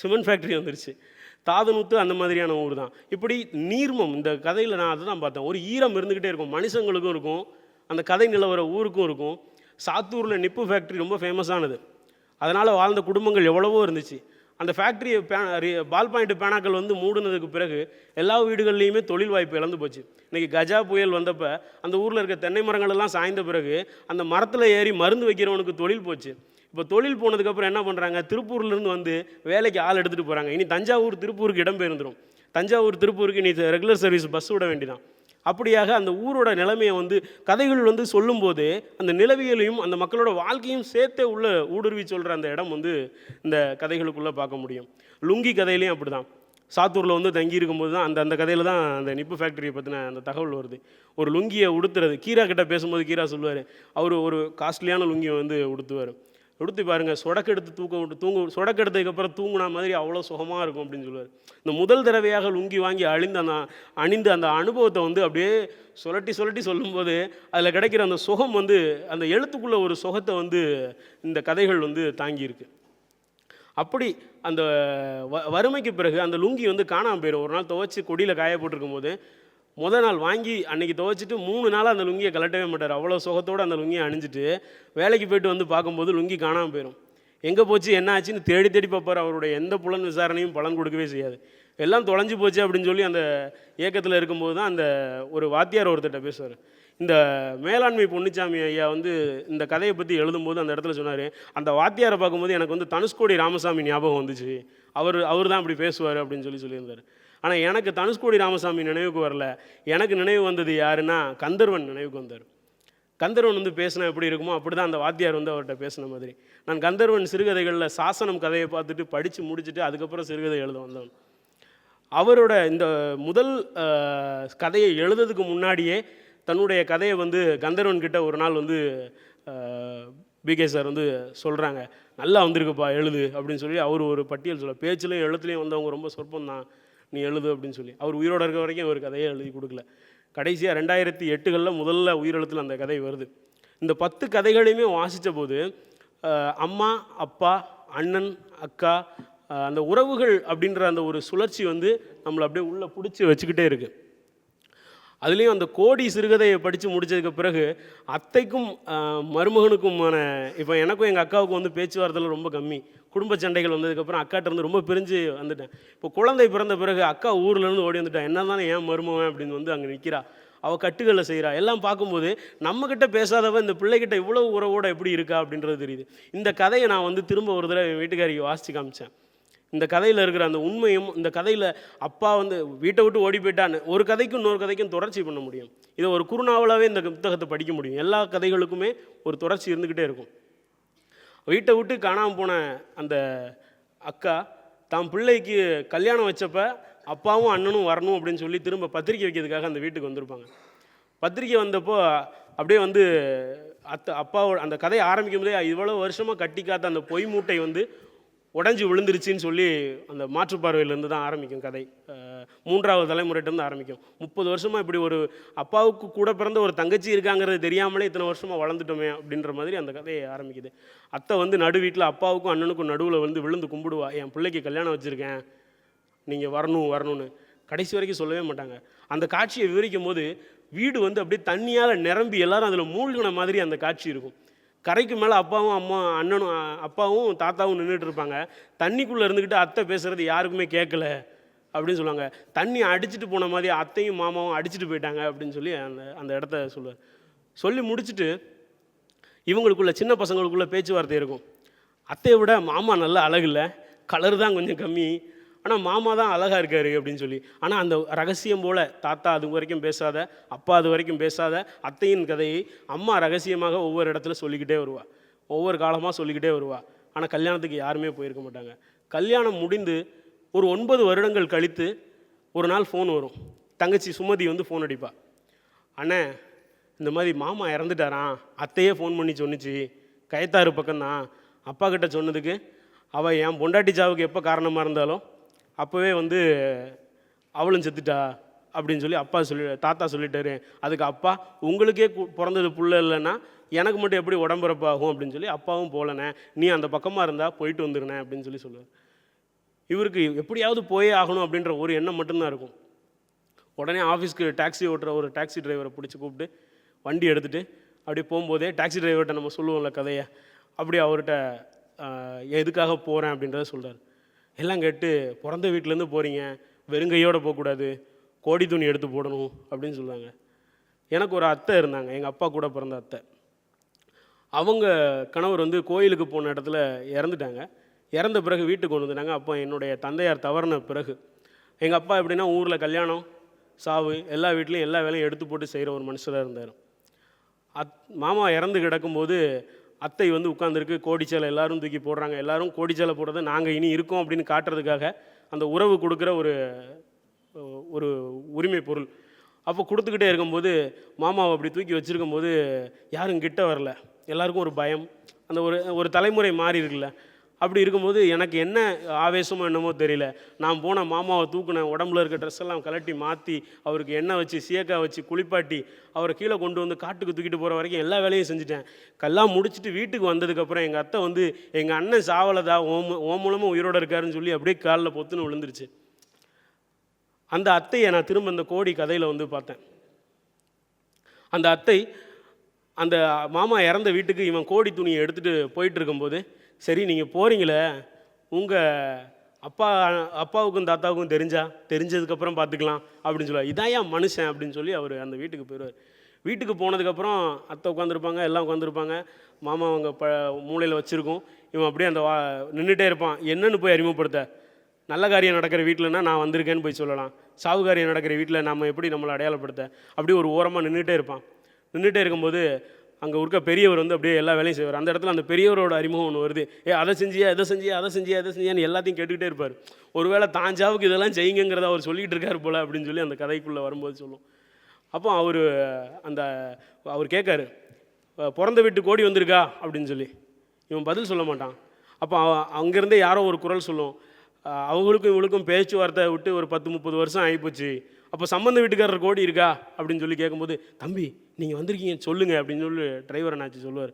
சிமெண்ட் ஃபேக்ட்ரி வந்துருச்சு. தாதனூத்து அந்த மாதிரியான ஊர் தான். இப்படி நீர்மம் இந்த கதையில் நான் அதை தான் பார்த்தேன். ஒரு ஈரம் இருந்துக்கிட்டே இருக்கும். மனுஷங்களுக்கும் இருக்கும். அந்த கதை நிலவர ஊருக்கும் இருக்கும். சாத்தூரில் நிப்பு ஃபேக்ட்ரி ரொம்ப ஃபேமஸானது. அதனால் வாழ்ந்த குடும்பங்கள் எவ்வளவோ இருந்துச்சு. அந்த ஃபேக்ட்ரியை ஃபேக்ட்ரி பால் பாயிண்ட் பேனாக்கள் வந்து மூடுனதுக்கு பிறகு எல்லா வீடுகள்லையுமே தொழில் வாய்ப்பு இழந்து போச்சு. இன்றைக்கி கஜா புயல் வந்தப்போ அந்த ஊரில் இருக்க தென்னை மரங்கள் எல்லாம் சாய்ந்த பிறகு அந்த மரத்தில் ஏறி மருந்து வைக்கிறவனுக்கு தொழில் போச்சு. இப்போ தொழில் போனதுக்கப்புறம் என்ன பண்ணுறாங்க திருப்பூர்லேருந்து வந்து வேலைக்கு ஆள் எடுத்துகிட்டு போகிறாங்க இனி தஞ்சாவூர் திருப்பூருக்கு இடம் பெயர்ந்துடும் தஞ்சாவூர் திருப்பூருக்கு இனி ரெகுலர் சர்வீஸ் பஸ் விட வேண்டிதான். அப்படியாக அந்த ஊரோட நிலைமையை வந்து கதைகள் வந்து சொல்லும்போது அந்த நிலவியலையும் அந்த மக்களோட வாழ்க்கையும் சேர்த்தே உள்ள ஊடுருவி சொல்கிற அந்த இடம் வந்து இந்த கதைகளுக்குள்ளே பார்க்க முடியும். லுங்கி கதையிலையும் அப்படி தான் சாத்தூரில் வந்து தங்கி இருக்கும்போது தான் அந்த அந்த கதையில் தான் அந்த நிப்பு ஃபேக்டரியை பற்றின அந்த தகவல் வருது. ஒரு லுங்கியை உடுத்துறது கீரா கிட்ட பேசும்போது கீரா சொல்லுவார். அவர் ஒரு காஸ்ட்லியான லுங்கியை வந்து உடுத்துவார். எடுத்து பாருங்கள் சொடக்கெடுத்து தூக்க விட்டு தூங்க சொடக்கெடுத்ததுக்கப்புறம் தூங்குனா மாதிரி அவ்வளோ சுகமாக இருக்கும் அப்படின்னு சொல்லுவார். இந்த முதல் தடவையாக லுங்கி வாங்கி அழிந்து அந்த அணிந்து அந்த அனுபவத்தை வந்து அப்படியே சுழட்டி சுழட்டி சொல்லும்போது அதில் கிடைக்கிற அந்த சுகம் வந்து அந்த எழுத்துக்குள்ள ஒரு சுகத்தை வந்து இந்த கதைகள் வந்து தாங்கியிருக்கு. அப்படி அந்த வ வறுமைக்கு பிறகு அந்த லுங்கி வந்து காணாமல் போயிடும் ஒரு நாள் துவச்சி கொடியில் காய போட்டிருக்கும் போது முத நாள் வாங்கி அன்றைக்கி துவைச்சிட்டு மூணு நாள் அந்த லுங்கியை கலட்டவே மாட்டார். அவ்வளோ சுகத்தோடு அந்த லுங்கியை அணிஞ்சிட்டு வேலைக்கு போயிட்டு வந்து பார்க்கும்போது லுங்கி காணாமல் போயிடும் எங்கே போச்சு என்ன ஆச்சுன்னு தேடி தேடி பார்ப்பார். அவருடைய எந்த புலன் விசாரணையும் பலன் கொடுக்கவே செய்யாது. எல்லாம் தொலைஞ்சு போச்சு அப்படின்னு சொல்லி அந்த இயக்கத்தில் இருக்கும்போது தான் அந்த ஒரு வாத்தியார் ஒருத்தர்கிட்ட பேசுவார். இந்த மேலாண்மை பொன்னிச்சாமி ஐயா வந்து இந்த கதையை பற்றி எழுதும்போது அந்த இடத்துல சொன்னார் அந்த வாத்தியாரை பார்க்கும்போது எனக்கு வந்து தனுஷ்கோடி ராமசாமி ஞாபகம் வந்துச்சு. அவர் அவர் தான் அப்படி பேசுவார் அப்படின்னு சொல்லி சொல்லியிருந்தார். ஆனால் எனக்கு தனுஷ்கோடி ராமசாமி நினைவுக்கு வரல. எனக்கு நினைவு வந்தது யாருன்னா கந்தர்வன் நினைவுக்கு வந்தார். கந்தர்வன் வந்து பேசினா எப்படி இருக்குமோ அப்படி தான் அந்த வாத்தியார் வந்து அவர்கிட்ட பேசின மாதிரி. நான் கந்தர்வன் சிறுகதைகளில் சாசனம் கதையை பார்த்துட்டு படித்து முடிச்சுட்டு அதுக்கப்புறம் சிறுகதை எழுத வந்தவன். அவரோட இந்த முதல் கதையை எழுதுறதுக்கு முன்னாடியே தன்னுடைய கதையை வந்து கந்தர்வன் கிட்ட ஒரு நாள் வந்து பிகே சார் வந்து சொல்கிறாங்க நல்லா வந்திருக்குப்பா எழுது அப்படின்னு சொல்லி அவர் ஒரு பட்டியல் சொல்ல பேச்சிலையும் எழுத்துலையும் வந்தவங்க ரொம்ப சொற்பம் தான் நீ எழுது அப்படின்னு சொல்லி. அவர் உயிரோட இருக்க வரைக்கும் ஒரு கதையை எழுதி கொடுக்கல. கடைசியாக ரெண்டாயிரத்தி எட்டுகளில் முதல்ல உயிரெழுத்தில் அந்த கதை வருது. இந்த பத்து கதைகளையுமே வாசித்த போது அம்மா அப்பா அண்ணன் அக்கா அந்த உறவுகள் அப்படின்ற அந்த ஒரு சுழற்சி வந்து நம்மளை அப்படியே உள்ளே பிடிச்சி வச்சுக்கிட்டே இருக்குது அதுலேயும் அந்த கோடி சிறுகதையை படித்து முடித்ததுக்கு பிறகு அத்தைக்கும் மருமகனுக்குமான இப்போ எனக்கும் எங்கள் அக்காவுக்கும் வந்து பேச்சுவார்த்தையில் ரொம்ப கம்மி. குடும்ப சண்டைகள் வந்ததுக்கப்புறம் அக்காட்டேருந்து ரொம்ப பிரிஞ்சு வந்துட்டேன். இப்போ குழந்தை பிறந்த பிறகு அக்கா ஊர்லேருந்து ஓடி வந்துட்டேன் என்ன தானே ஏன் மருமகன் அப்படின்னு வந்து அங்கே நிற்கிறா அவள் கட்டுகளை செய்கிறா எல்லாம் பார்க்கும்போது நம்மக்கிட்ட பேசாதவ இந்த பிள்ளைகிட்ட இவ்வளோ உறவோட எப்படி இருக்கா அப்படின்றது தெரியுது. இந்த கதையை நான் வந்து திரும்ப ஒரு தடவை என் வீட்டுக்காரிக்கு வாசித்து காமிச்சேன். இந்த கதையில் இருக்கிற அந்த உண்மையும் இந்த கதையில் அப்பா வந்து வீட்டை விட்டு ஓடி போயிட்டான்னு ஒரு கதைக்கும் இன்னொரு கதைக்கும் தொடர்ச்சி பண்ண முடியும். இதை ஒரு குறுநாவலாகவே இந்த புத்தகத்தை படிக்க முடியும். எல்லா கதைகளுக்குமே ஒரு தொடர்ச்சி இருந்துக்கிட்டே இருக்கும். வீட்டை விட்டு காணாமல் போன அந்த அக்கா தான் பிள்ளைக்கு கல்யாணம் வச்சப்ப அப்பாவும் அண்ணனும் வரணும் அப்படின்னு சொல்லி திரும்ப பத்திரிக்கை வைக்கிறதுக்காக அந்த வீட்டுக்கு வந்திருப்பாங்க. பத்திரிக்கை வந்தப்போ அப்படியே வந்து அத்தை அப்பாவோட அந்த கதையை ஆரம்பிக்கும் போதே இவ்வளோ வருஷமாக கட்டி காத்த அந்த பொய் மூட்டை வந்து உடஞ்சி விழுந்துருச்சின்னு சொல்லி அந்த மாற்றுப்பார்வையிலேருந்து தான் ஆரம்பிக்கும் கதை. மூன்றாவது தலைமுறையிட்டேருந்து ஆரம்பிக்கும். முப்பது வருஷமாக இப்படி ஒரு அப்பாவுக்கு கூட பிறந்த ஒரு தங்கச்சி இருக்காங்கிறது தெரியாமலே இத்தனை வருஷமாக வளர்ந்துட்டோமே அப்படின்ற மாதிரி அந்த கதையை ஆரம்பிக்குது. அத்தை வந்து நடு வீட்டில் அப்பாவுக்கும் அண்ணனுக்கும் நடுவில் வந்து விழுந்து கும்பிடுவா. என் பிள்ளைக்கு கல்யாணம் வச்சுருக்கேன். நீங்கள் வரணும் வரணும்னு. கடைசி வரைக்கும் சொல்லவே மாட்டாங்க. அந்த காட்சியை விவரிக்கும் போது வீடு வந்து அப்படியே தண்ணியால் நிரம்பி எல்லாரும் அதில் மூழ்கின மாதிரி அந்த காட்சி இருக்கும். கரைக்கு மேலே அப்பாவும் அம்மா அண்ணனும் அப்பாவும் தாத்தாவும் நின்றுட்டு இருப்பாங்க. தண்ணிக்குள்ளே இருந்துக்கிட்டு அத்தை பேசுகிறது யாருக்குமே கேட்கல அப்படின்னு சொல்லுவாங்க. தண்ணி அடிச்சுட்டு போன மாதிரி அத்தையும் மாமாவும் அடிச்சிட்டு போயிட்டாங்க அப்படின்னு சொல்லி அந்த அந்த இடத்த சொல்லுவார். சொல்லி முடிச்சுட்டு இவங்களுக்குள்ள சின்ன பசங்களுக்குள்ள பேச்சுவார்த்தை இருக்கும். அத்தையை விட மாமா நல்லா அழகு இல்லை. கலர் தான் கொஞ்சம் கம்மி. ஆனால் மாமா தான் அழகாக இருக்காரு அப்படின்னு சொல்லி. ஆனால் அந்த ரகசியம் போல் தாத்தா அது வரைக்கும் பேசாத அப்பா அது வரைக்கும் பேசாத அத்தையின் கதையை அம்மா ரகசியமாக ஒவ்வொரு இடத்துல சொல்லிக்கிட்டே வருவா. ஒவ்வொரு காலமாக சொல்லிக்கிட்டே வருவா. ஆனால் கல்யாணத்துக்கு யாருமே போயிருக்க மாட்டாங்க. கல்யாணம் முடிந்து ஒரு ஒன்பது வருடங்கள் கழித்து ஒரு நாள் ஃபோன் வரும். தங்கச்சி சுமதி வந்து ஃபோன் அடிப்பா. அண்ணே இந்த மாதிரி மாமா இறந்துட்டாராம் அத்தையே ஃபோன் பண்ணி சொன்னுச்சு. கயத்தாறு பக்கம்தான். அப்பா கிட்ட சொன்னதுக்கு அவள் என் பொண்டாட்டி சாவுக்கு எப்போ காரணமாக இருந்தாலும் அப்போவே வந்து அவளும் செத்துட்டா? அப்படின்னு சொல்லி அப்பா சொல்லி தாத்தா சொல்லிட்டாரு. அதுக்கு அப்பா உங்களுக்கே கு- பிறந்தது புள்ள இல்லைன்னா எனக்கு மட்டும் எப்படி உடம்புறப்பாகும் அப்படின்னு சொல்லி அப்பாவும் போகலண்ணே நீ அந்த பக்கமாக இருந்தால் போயிட்டு வந்துருண்ணே அப்படின்னு சொல்லி சொல்லுவார். இவருக்கு எப்படியாவது போயே ஆகணும் அப்படின்ற ஒரு எண்ணம் மட்டும்தான் இருக்கும். உடனே ஆஃபீஸ்க்கு டாக்ஸி ஓட்டுற ஒரு டாக்ஸி டிரைவரை பிடிச்சி கூப்பிட்டு வண்டி எடுத்துகிட்டு அப்படியே போகும்போதே டாக்ஸி டிரைவர்கிட்ட நம்ம சொல்லுவோம்ல கதையை அப்படி அவர்கிட்ட எதுக்காக போகிறேன் அப்படின்றத சொல்கிறார் எல்லாம் கேட்டு பிறந்த வீட்டிலேருந்து போகிறீங்க வெறுங்கையோடு போகக்கூடாது. கோடி துணி எடுத்து போடணும் அப்படின்னு சொல்லுவாங்க எனக்கு ஒரு அத்தை இருந்தாங்க. எங்கள் அப்பா கூட பிறந்த அத்தை. அவங்க கணவர் வந்து கோயிலுக்கு போன இடத்துல இறந்துட்டாங்க. இறந்த பிறகு வீட்டுக்கு கொண்டு வந்துட்டாங்க அப்போ என்னுடைய தந்தையார் தவறின பிறகு. எங்கள் அப்பா எப்படின்னா ஊரில் கல்யாணம் சாவு எல்லா வீட்லேயும் எல்லா வேலையும் எடுத்து போட்டு செய்கிற ஒரு மனுஷராக இருந்தார். அத் மாமா இறந்து கிடக்கும்போது அத்தை வந்து உட்காந்துருக்கு கோடிச்சேலை எல்லாரும் தூக்கி போடுறாங்க. எல்லாரும் கோடிச்சேலை போடுறது நாங்கள் இனி இருக்கோம் அப்படின்னு காட்டுறதுக்காக அந்த உறவு கொடுக்குற ஒரு ஒரு உரிமை பொருள். அப்போ கொடுத்துக்கிட்டே இருக்கும்போது மாமாவை அப்படி தூக்கி வச்சுருக்கும்போது யாரும் கிட்ட வரல. எல்லாருக்கும் ஒரு பயம். அந்த ஒரு ஒரு தலைமுறை மாறி இருக்குல்ல. அப்படி இருக்கும்போது எனக்கு என்ன ஆவேசமோ என்னமோ தெரியல. நான் போன மாமாவை தூக்குனேன் உடம்புல இருக்க ட்ரெஸ் எல்லாம் கலட்டி மாற்றி அவருக்கு எண்ணெய் வச்சு சீக்கா வச்சு குளிப்பாட்டி அவரை கீழே கொண்டு வந்து காட்டுக்கு தூக்கிட்டு போகிற வரைக்கும் எல்லா வேலையும் செஞ்சுட்டேன். கல்லாம் முடிச்சுட்டு வீட்டுக்கு வந்ததுக்கப்புறம் எங்கள் அத்தை வந்து எங்கள் அண்ணன் சாவலதா ஓம் ஓ மூலமாக உயிரோடு இருக்காருன்னு சொல்லி அப்படியே காலில் பொத்துன்னு விழுந்துருச்சு. அந்த அத்தையை நான் திரும்ப இந்த கோடி கதையில் வந்து பார்த்தேன். அந்த அத்தை அந்த மாமா இறந்த வீட்டுக்கு இவன் கோடி துணியை எடுத்துகிட்டு போயிட்டு இருக்கும்போது சரி நீங்கள் போகிறீங்களே உங்கள் அப்பா அப்பாவுக்கும் தாத்தாவுக்கும் தெரிஞ்சா? தெரிஞ்சதுக்கப்புறம் பார்த்துக்கலாம் அப்படின்னு சொல்லுவார். இதான் ஏன் மனுஷன் அப்படின்னு சொல்லி அவர் அந்த வீட்டுக்கு போயிடுவார். வீட்டுக்கு போனதுக்கப்புறம் அத்தை உட்காந்துருப்பாங்க எல்லாம் உட்காந்துருப்பாங்க மாமா அவங்க ப மூளையில் வச்சுருக்கோம். இவன் அப்படியே அந்த வா நின்றுட்டே இருப்பான். என்னன்னு போய் அறிமுகப்படுத்த? நல்ல காரியம் நடக்கிற வீட்டிலனா நான் வந்திருக்கேன்னு போய் சொல்லலாம். சாவு காரியம் நடக்கிற வீட்டில் நம்ம எப்படி நம்மளை அடையாளப்படுத்த? அப்படி ஒரு ஓரமாக நின்றுட்டே இருப்பான். நின்றுட்டே இருக்கும்போது அங்கே இருக்க பெரியவர் வந்து அப்படியே எல்லா வேலையும் செய்வார். அந்த இடத்துல அந்த பெரியவரோட அறிமுகம் ஒன்று வருது. ஏ அதை செஞ்சியா இதை செஞ்சியா அதை செஞ்சியா இதை செஞ்சியான்னு எல்லாத்தையும் கேட்டுக்கிட்டே இருப்பார். ஒருவேளை தாஞ்சாவுக்கு இதெல்லாம் செய்யுங்கிறத அவர் சொல்லிகிட்டு இருக்கார் போல் அப்படின்னு சொல்லி அந்த கதைக்குள்ளே வரும்போது சொல்லும். அப்போ அவர் அந்த அவர் கேட்காரு பிறந்த வீட்டு கோடி வந்திருக்கா? அப்படின்னு சொல்லி. இவன் பதில் சொல்ல மாட்டான். அப்போ அவ- அங்கேருந்தே யாரோ ஒரு குரல் சொல்லும். அவங்களுக்கும் இவளுக்கும் பேச்சுவார்த்தை விட்டு ஒரு பத்து முப்பது வருஷம் ஆகிப்போச்சு. அப்போ சம்பந்த வீட்டுக்காரர் கோடி இருக்கா? அப்படின்னு சொல்லி கேட்கும்போது தம்பி நீங்கள் வந்திருக்கீங்க சொல்லுங்கள் அப்படின்னு சொல்லி டிரைவர் என்னாச்சு சொல்லுவார்.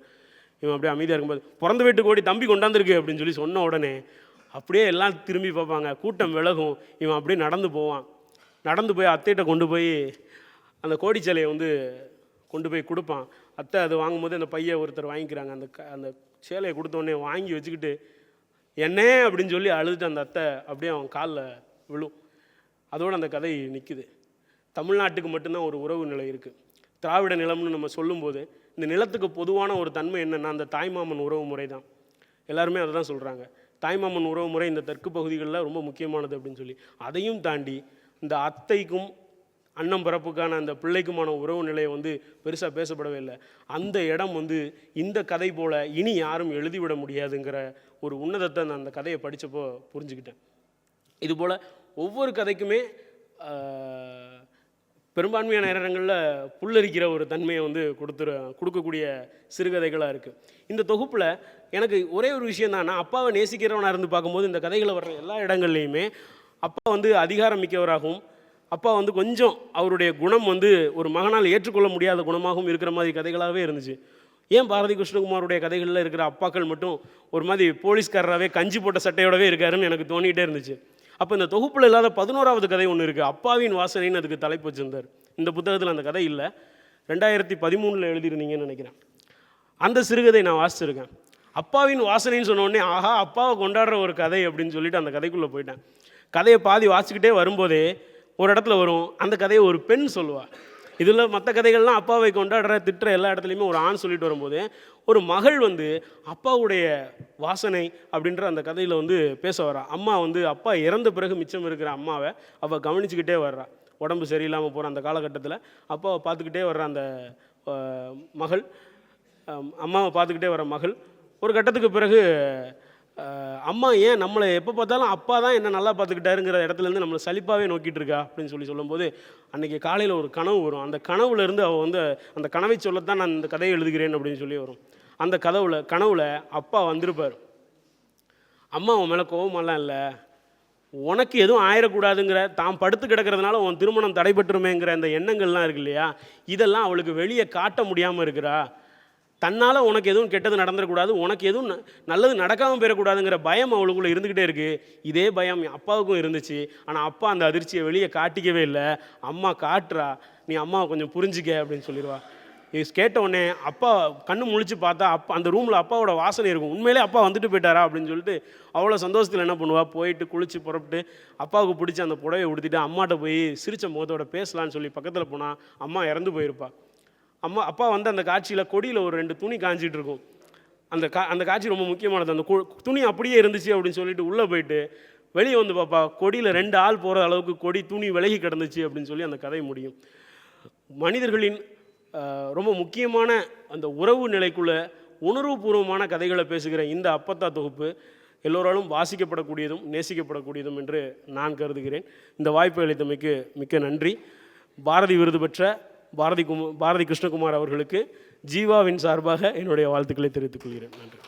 இவன் அப்படியே அமைதியாக இருக்கும்போது பிறந்த வீட்டு கோடி தம்பி கொண்டாந்துருக்கு அப்படின்னு சொல்லி சொன்ன உடனே அப்படியே எல்லாம் திரும்பி பார்ப்பாங்க. கூட்டம் விலகும். இவன் அப்படியே நடந்து போவான். நடந்து போய் அத்தைகிட்ட கொண்டு போய் அந்த கோடி சிலையை வந்து கொண்டு போய் கொடுப்பான். அத்தை அது வாங்கும்போது அந்த பையன் ஒருத்தர் வாங்கிக்கிறாங்க. அந்த க அந்த சேலையை கொடுத்த உடனே வாங்கி வச்சுக்கிட்டு என்னே அப்படின்னு சொல்லி அழுதுட்டு அந்த அத்தை அப்படியே அவன் காலில் விழும். அதோடு அந்த கதை நிற்குது தமிழ்நாட்டுக்கு மட்டும்தான் ஒரு உறவு நிலை இருக்குது திராவிட நிலம்னு நம்ம சொல்லும்போது இந்த நிலத்துக்கு பொதுவான ஒரு தன்மை என்னென்னா அந்த தாய்மாமன் உறவு முறை தான் எல்லாருமே அதை தான் சொல்கிறாங்க தாய்மாமன் உறவு முறை இந்த தெற்கு பகுதிகளில் ரொம்ப முக்கியமானது அப்படின்னு சொல்லி. அதையும் தாண்டி இந்த அத்தைக்கும் அன்னம் பிறப்புக்கான அந்த பிள்ளைக்குமான உறவு நிலையை வந்து பெருசாக பேசப்படவே இல்லை. அந்த இடம் வந்து இந்த கதை போல் இனி யாரும் எழுதிவிட முடியாதுங்கிற ஒரு உன்னதத்தை நான் அந்த கதையை படித்தப்போ புரிஞ்சுக்கிட்டேன். இதுபோல் ஒவ்வொரு கதைக்குமே பெரும்பான்மையான நேரங்களில் புல்லரிக்கிற ஒரு தன்மையை வந்து கொடுத்துரு கொடுக்கக்கூடிய சிறுகதைகளாக இருக்குது இந்த தொகுப்பில் எனக்கு ஒரே ஒரு விஷயம் தான் நான் அப்பாவை நேசிக்கிறவனாக இருந்து பார்க்கும்போது இந்த கதைகளை வர்ற எல்லா இடங்கள்லையுமே அப்பா வந்து அதிகாரம் மிக்கவராகவும் அப்பா வந்து கொஞ்சம் அவருடைய குணம் வந்து ஒரு மகனால் ஏற்றுக்கொள்ள முடியாத குணமாகவும் இருக்கிற மாதிரி கதைகளாகவே இருந்துச்சு. ஏன் பாரதி கிருஷ்ணகுமாருடைய கதைகளில் இருக்கிற அப்பாக்கள் மட்டும் ஒரு மாதிரி போலீஸ்காரராகவே கஞ்சி போட்ட சட்டையோடவே இருக்காருன்னு எனக்கு தோணிகிட்டே இருந்துச்சு. அப்போ இந்த தொகுப்பில் இல்லாத பதினோராவது கதை ஒன்று இருக்குது அப்பாவின் வாசனைன்னு அதுக்கு தலைப்பு வச்சிருந்தார். இந்த புத்தகத்தில் அந்த கதை இல்லை. ரெண்டாயிரத்தி பதிமூணில் எழுதியிருந்தீங்கன்னு நினைக்கிறேன். அந்த சிறுகதை நான் வாசிச்சிருக்கேன். அப்பாவின் வாசனைன்னு சொன்னோடனே ஆஹா அப்பாவை கொண்டாடுற ஒரு கதை அப்படின்னு சொல்லிட்டு அந்த கதைக்குள்ளே போயிட்டேன். கதையை பாதி வாசிக்கிட்டே வரும்போதே ஒரு இடத்துல வரும். அந்த கதையை ஒரு பெண் சொல்லுவாள் இதில் மற்ற கதைகள்லாம் அப்பாவை கொண்டாடுற திட்டுற எல்லா இடத்துலையுமே ஒரு ஆண் சொல்லிட்டு வரும்போது ஒரு மகள் வந்து அப்பாவுடைய வாசனை அப்படின்ற அந்த கதையில் வந்து பேச வரா அம்மா வந்து அப்பா இறந்த பிறகு மிச்சம் இருக்கிற அம்மாவை அவள் கவனிச்சுக்கிட்டே வர்றா. உடம்பு சரியில்லாமல் போகிற அந்த காலகட்டத்தில் அப்பாவை பார்த்துக்கிட்டே வர்ற அந்த மகள் அம்மாவை பார்த்துக்கிட்டே வர மகள். ஒரு கட்டத்துக்கு பிறகு அம்மா ஏன் நம்மளை எப்போ பார்த்தாலும் அப்பா தான் என்ன நல்லா பார்த்துக்கிட்டாருங்கிற இடத்துலேருந்து நம்மளை சலிப்பாகவே நோக்கிட்டு இருக்கா அப்படின்னு சொல்லி சொல்லும்போது அன்றைக்கி காலையில் ஒரு கனவு வரும். அந்த கனவுலேருந்து அவள் வந்து அந்த கனவை சொல்லத்தான் நான் இந்த கதையை எழுதுகிறேன் அப்படின்னு சொல்லி வரும். அந்த கதவுல கனவுல அப்பா வந்திருப்பார். அம்மா உன் மேலே கோபமெல்லாம் இல்லை. உனக்கு எதுவும் ஆயிடக்கூடாதுங்கிற தான் படுத்து கிடக்கிறதுனால உன் திருமணம் தடைபட்டுருமேங்கிற அந்த எண்ணங்கள்லாம் இருக்கு இல்லையா? இதெல்லாம் அவளுக்கு வெளியே காட்ட முடியாமல் இருக்கிறா. தன்னால் உனக்கு எதுவும் கெட்டது நடந்துடக்கூடாது. உனக்கு எதுவும் ந- நல்லது நடக்காமல் போயிடக்கூடாதுங்கிற பயம் அவளுக்குள்ளே இருந்துக்கிட்டே இருக்குது இதே பயம் அப்பாவுக்கும் இருந்துச்சு. ஆனால் அப்பா அந்த அதிர்ச்சியை வெளியே காட்டிக்கவே இல்லை. அம்மா காட்டுறா. நீ அம்மாவை கொஞ்சம் புரிஞ்சிக்க அப்படின்னு சொல்லிடுவா கேட்ட உடனே அப்பா கண்ணு முழிச்சு பார்த்தா அப்பா அந்த ரூமில் அப்பாவோட வாசனை இருக்கும். உண்மையிலே அப்பா வந்துட்டு போயிட்டாரா அப்படின்னு சொல்லிட்டு அவ்வளோ சந்தோஷத்தில் என்ன பண்ணுவா? போயிட்டு குளிச்சு புறப்பட்டு அப்பாவுக்கு பிடிச்சி அந்த புடவை உடுத்திட்டு அம்மாட்ட போய் சிரித்த முகத்தோட பேசலான்னு சொல்லி பக்கத்தில் போனால் அம்மா இறந்து போயிருப்பா. அம்மா அப்பா வந்து அந்த காட்சியில் கொடியில் ஒரு ரெண்டு துணி காஞ்சிட்டு இருக்கும். அந்த கா அந்த காட்சி ரொம்ப முக்கியமானது. அந்த கு- துணி அப்படியே இருந்துச்சு அப்படின்னு சொல்லிட்டு உள்ளே போயிட்டு வெளியே வந்து பாப்பா கொடியில் ரெண்டு ஆள் போகிற அளவுக்கு கொடி துணி விலகி கிடந்துச்சு அப்படின்னு சொல்லி அந்த கதை முடியும். மனிதர்களின் ரொம்ப முக்கியமான அந்த உறவு நிலைக்குள்ள உணர்வுபூர்வமான கதைகளை பேசுகிற இந்த அப்பத்தா தொகுப்பு எல்லோராலும் வாசிக்கப்படக்கூடியதும் நேசிக்கப்படக்கூடியதும் என்று நான் கருதுகிறேன். இந்த வாய்ப்பு அளித்தமைக்கு மிக்க நன்றி. பாரதி விருது பெற்ற பாரதி குமார் பாரதி கிருஷ்ணகுமார் அவர்களுக்கு ஜீவாவின் சார்பாக என்னுடைய வாழ்த்துக்களை தெரிவித்துக் கொள்கிறேன். நன்றி.